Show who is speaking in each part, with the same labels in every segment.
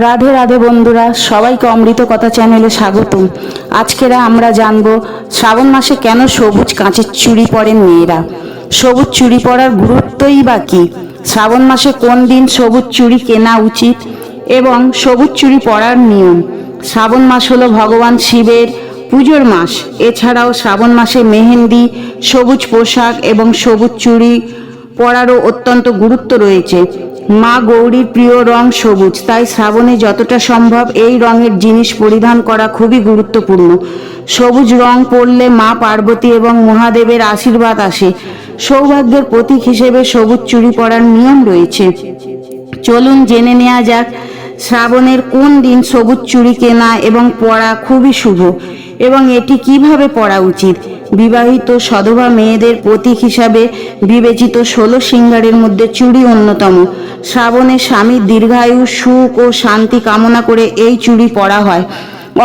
Speaker 1: রাধে রাধে বন্ধুরা, সবাইকে অমৃত কথা চ্যানেলে স্বাগতম। আজকেরা আমরা জানব শ্রাবণ মাসে কেন সবুজ কাঁচের চুড়ি পরেন মেয়েরা? সবুজ চুড়ি পরার গুরুত্বই বা কী? শ্রাবণ মাসে কোন দিন সবুজ চুড়ি কেনা উচিত এবং সবুজ চুড়ি পরার নিয়ম? শ্রাবণ মাস হলো ভগবান শিবের পুজোর মাস। এছাড়াও শ্রাবণ মাসে মেহেন্দি, সবুজ পোশাক এবং সবুজ চুড়ি পরারও অত্যন্ত গুরুত্ব রয়েছে। মা গৌরীর প্রিয় রং সবুজ। তাই শ্রাবণে যতটা সম্ভব এই রঙের জিনিস পরিধান করা খুবই গুরুত্বপূর্ণ। সবুজ রং পরলে মা পার্বতী এবং মহাদেবের আশীর্বাদ আসে। সৌভাগ্যের প্রতীক হিসেবে সবুজ চুরি পরার নিয়ম রয়েছে। চলুন জেনে নেওয়া যাক, শ্রাবণের কোন দিন সবুজ চুরি কেনা এবং পরা খুবই শুভ এবং এটি কীভাবে পরা উচিত। বিবাহিত সধবা মেয়েদের প্রতীক হিসাবে বিবেচিত ষোলো সিঙ্গারের মধ্যে চুড়ি অন্যতম। শ্রাবণে স্বামীর দীর্ঘায়ু সুখ ও শান্তি কামনা করে এই চুড়ি পরা হয়।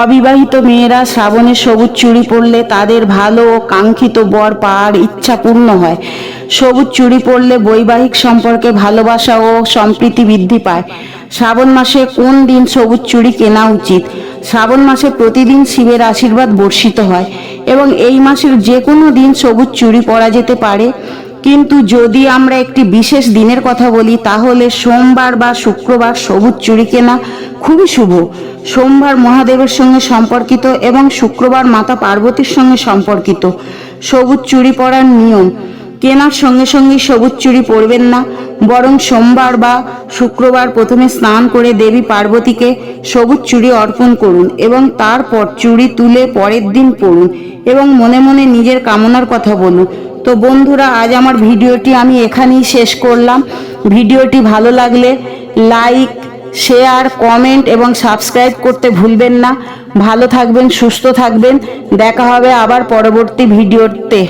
Speaker 1: অবিবাহিত মেয়েরা শ্রাবণে সবুজ চুড়ি পরলে তাদের ভালো ও কাঙ্ক্ষিত বর পাওয়ার ইচ্ছা পূর্ণ হয়। সবুজ চুড়ি পরলে বৈবাহিক সম্পর্কে ভালোবাসা ও সম্প্রীতি বৃদ্ধি পায়। শ্রাবণ মাসে কোন দিন সবুজ চুড়ি কেনা উচিত? শ্রাবণ মাসে প্রতিদিন শিবের আশীর্বাদ বর্ষিত হয় এবং এই মাসের যে কোনো দিন সবুজ চুরি পরা যেতে পারে। কিন্তু যদি আমরা একটি বিশেষ দিনের কথা বলি, তাহলে সোমবার বা শুক্রবার সবুজ চুরি কেনা খুবই শুভ। সোমবার মহাদেবের সঙ্গে সম্পর্কিত এবং শুক্রবার মাতা পার্বতীর সঙ্গে সম্পর্কিত সবুজ চুরি পরার নিয়ম। কেনার সঙ্গে সঙ্গে সবুজ চুড়ি পরবেন না। বরং সোমবার বা শুক্রবার প্রথমে স্নান করে দেবী পার্বতীকে সবুজ চুড়ি অর্পণ করুন এবং তারপর চুড়ি তুলে পরের দিন পরুন এবং মনে মনে নিজের কামনার কথা বলুন। তো বন্ধুরা, আজ আমার ভিডিওটি আমি এখানেই শেষ করলাম। ভিডিওটি ভালো লাগলে লাইক, শেয়ার, কমেন্ট এবং সাবস্ক্রাইব করতে ভুলবেন না। ভালো থাকবেন, সুস্থ থাকবেন। দেখা হবে আবার পরবর্তী ভিডিওতে।